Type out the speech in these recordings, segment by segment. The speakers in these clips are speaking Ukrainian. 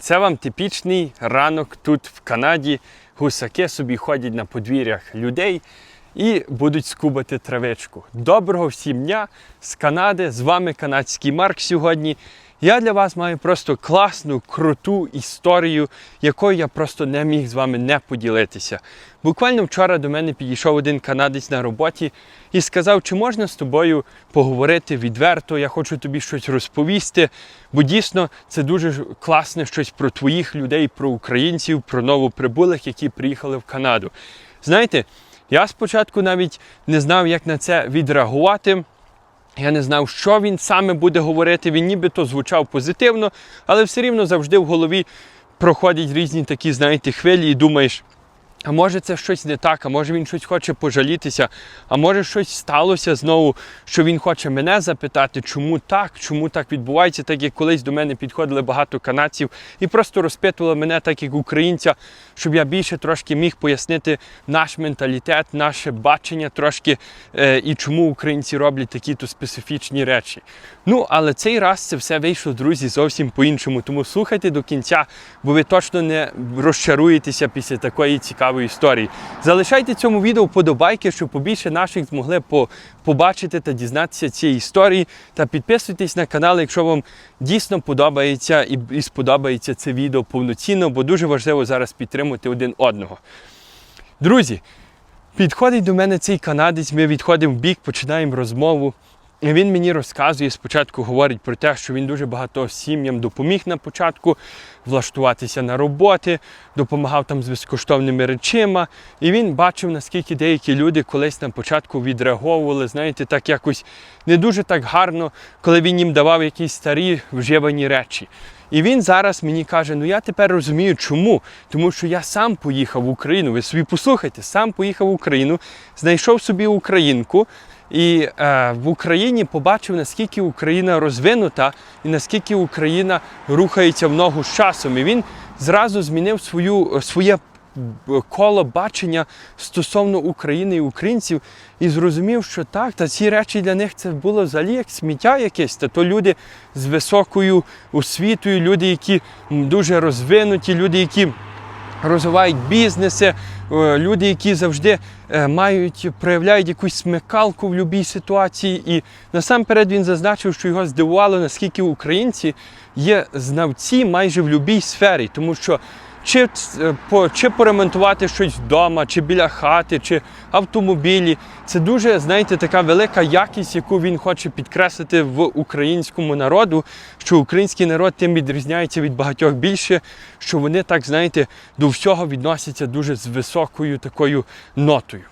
Це вам типічний ранок тут в Канаді. Гусаки собі ходять на подвір'ях людей і будуть скубати травичку. Доброго всім дня з Канади. З вами канадський Марк сьогодні. Я для вас маю просто класну, круту історію, якою я просто не міг з вами не поділитися. Буквально вчора до мене підійшов один канадець на роботі і сказав, чи можна з тобою поговорити відверто, я хочу тобі щось розповісти, бо дійсно це дуже класне щось про твоїх людей, про українців, про новоприбулих, які приїхали в Канаду. Знаєте, я спочатку навіть не знав, як на це відреагувати. Я не знав, що він саме буде говорити. Він нібито звучав позитивно, але все рівно завжди в голові проходять різні такі, знаєте, хвилі, і думаєш. А може це щось не так, а може він щось хоче пожалітися, а може щось сталося знову, що він хоче мене запитати, чому так, чому так відбувається, так як колись до мене підходили багато канадців і просто розпитували мене, так як українця, щоб я більше трошки міг пояснити наш менталітет, наше бачення трошки е, і чому українці роблять такі-то специфічні речі. Ну, але цей раз це все вийшло, друзі, зовсім по-іншому. Тому слухайте до кінця, бо ви точно не розчаруєтеся після такої цікавої історії. Залишайте цьому відео вподобайки, щоб побільше наших змогли побачити та дізнатися цієї історії. Та підписуйтесь на канал, якщо вам дійсно подобається і, сподобається це відео повноцінно, бо дуже важливо зараз підтримувати один одного. Друзі, підходить до мене цей канадець, ми відходимо в бік, починаємо розмову. Він мені розказує, спочатку говорить про те, що він дуже багато сім'ям допоміг на початку влаштуватися на роботи, допомагав там з безкоштовними речима. І він бачив, наскільки деякі люди колись на початку відреаговували, знаєте, так якось не дуже так гарно, коли він їм давав якісь старі вживані речі. І він зараз мені каже: ну я тепер розумію, чому. Тому що я сам поїхав в Україну. Ви собі послухайте, сам поїхав в Україну, знайшов собі українку. І е, в Україні побачив, наскільки Україна розвинута і наскільки Україна рухається в ногу з часом. І він зразу змінив свою, своє коло бачення стосовно України і українців і зрозумів, що так, та ці речі для них це було взагалі як сміття якесь. Та то люди з високою освітою, люди, які дуже розвинуті, люди, які розвивають бізнеси, е, люди, які завжди е, мають, проявляють якусь смикалку в будь-якій ситуації. І насамперед він зазначив, що його здивувало, наскільки українці є знавці майже в будь-якій сфері, тому що. Чи, е, чи поремонтувати щось вдома, чи біля хати, чи автомобілі. Це дуже, знаєте, така велика якість, яку він хоче підкреслити в українському народу, що український народ тим відрізняється від багатьох більше, що вони так, знаєте, до всього відносяться дуже з високою такою нотою.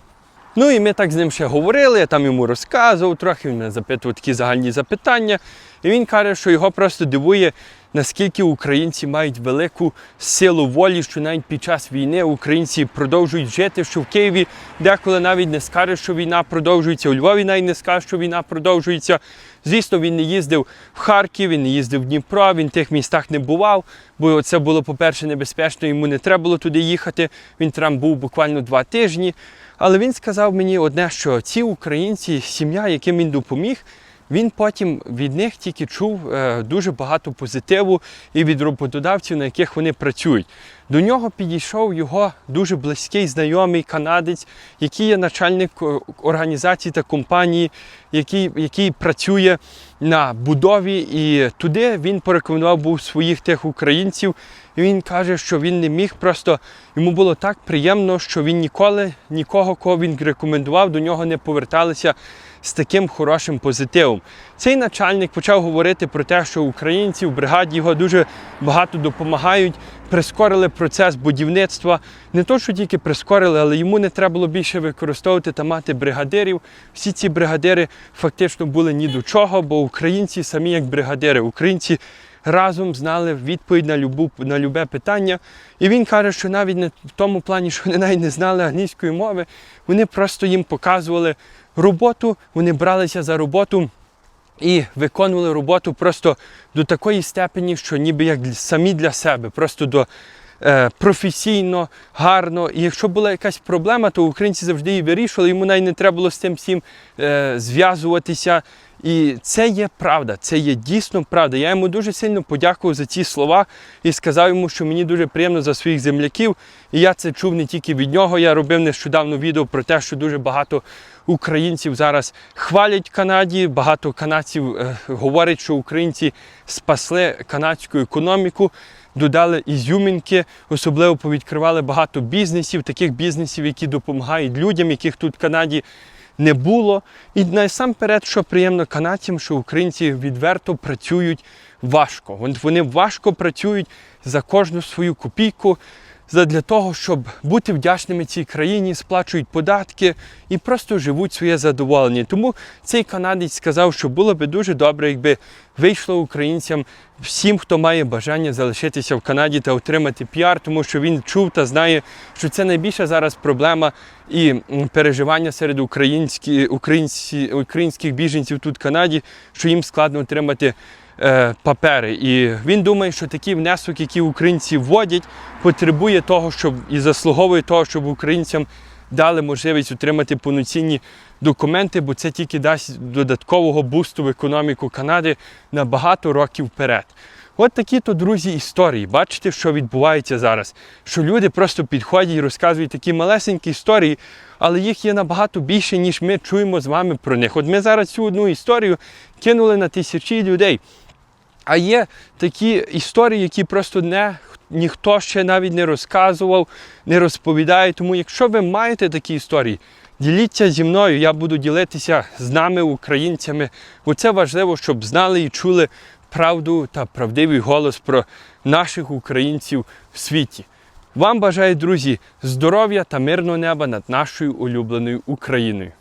Ну і ми так з ним ще говорили, я там йому розказував трохи, він мене запитував такі загальні запитання. І він каже, що його просто дивує, наскільки українці мають велику силу волі, що навіть під час війни українці продовжують жити, що в Києві деколи навіть не скаже, що війна продовжується, у Львові навіть не скаже, що війна продовжується. Звісно, він не їздив в Харків, він не їздив в Дніпро, він в тих містах не бував, бо це було, по-перше, небезпечно, йому не треба було туди їхати. Він там був буквально два тижні. Але він сказав мені одне, що ці українці, сім'я, яким він допоміг, він потім від них тільки чув е, дуже багато позитиву і від роботодавців, на яких вони працюють. До нього підійшов його дуже близький знайомий канадець, який є начальник е, організації та компанії, який, який працює на будові. І туди він порекомендував був своїх тих українців. І він каже, що він не міг просто йому було так приємно, що він ніколи нікого, кого він рекомендував, до нього не поверталися з таким хорошим позитивом. Цей начальник почав говорити про те, що українці в бригаді його дуже багато допомагають, прискорили процес будівництва. Не то, що тільки прискорили, але йому не треба було більше використовувати та мати бригадирів. Всі ці бригадири фактично були ні до чого, бо українці самі як бригадири. Українці разом знали відповідь на любу на любе питання. І він каже, що навіть не в тому плані, що вони навіть не знали англійської мови, вони просто їм показували роботу, вони бралися за роботу. І виконували роботу просто до такої степені, що ніби як самі для себе, просто до е, професійно, гарно. І якщо була якась проблема, то українці завжди її вирішували. Йому навіть не треба було з цим всім е, зв'язуватися І це є правда, це є дійсно правда. Я йому дуже сильно подякував за ці слова і сказав йому, що мені дуже приємно за своїх земляків. І я це чув не тільки від нього. Я робив нещодавно відео про те, що дуже багато українців зараз хвалять Канаді. Багато канадців е, говорять, що українці спасли канадську економіку. Додали ізюмінки, особливо повідкривали багато бізнесів, таких бізнесів, які допомагають людям, яких тут в Канаді не було. І насамперед, що приємно канадцям, що українці відверто працюють важко. Вон- Вони важко працюють за кожну свою копійку. Для того, щоб бути вдячними цій країні, сплачують податки і просто живуть своє задоволення. Тому цей канадець сказав, що було би дуже добре, якби вийшло українцям всім, хто має бажання залишитися в Канаді та отримати піар, тому що він чув та знає, що це найбільша зараз проблема і переживання серед українські, українці, українських біженців тут в Канаді, що їм складно отримати е, папери. І він думає, що такий внесок, який українці вводять, потребує того, щоб і заслуговує того, щоб українцям дали можливість отримати повноцінні документи, бо це тільки дасть додаткового бусту в економіку Канади на багато років вперед. От такі то, друзі, історії. Бачите, що відбувається зараз. Що люди просто підходять і розказують такі малесенькі історії, але їх є набагато більше, ніж ми чуємо з вами про них. От ми зараз цю одну історію кинули на тисячі людей. А є такі історії, які просто не, ніхто ще навіть не розказував, не розповідає. Тому, якщо ви маєте такі історії, діліться зі мною, я буду ділитися з нами, українцями. Бо це важливо, щоб знали і чули правду та правдивий голос про наших українців в світі. Вам бажаю, друзі, здоров'я та мирного неба над нашою улюбленою Україною.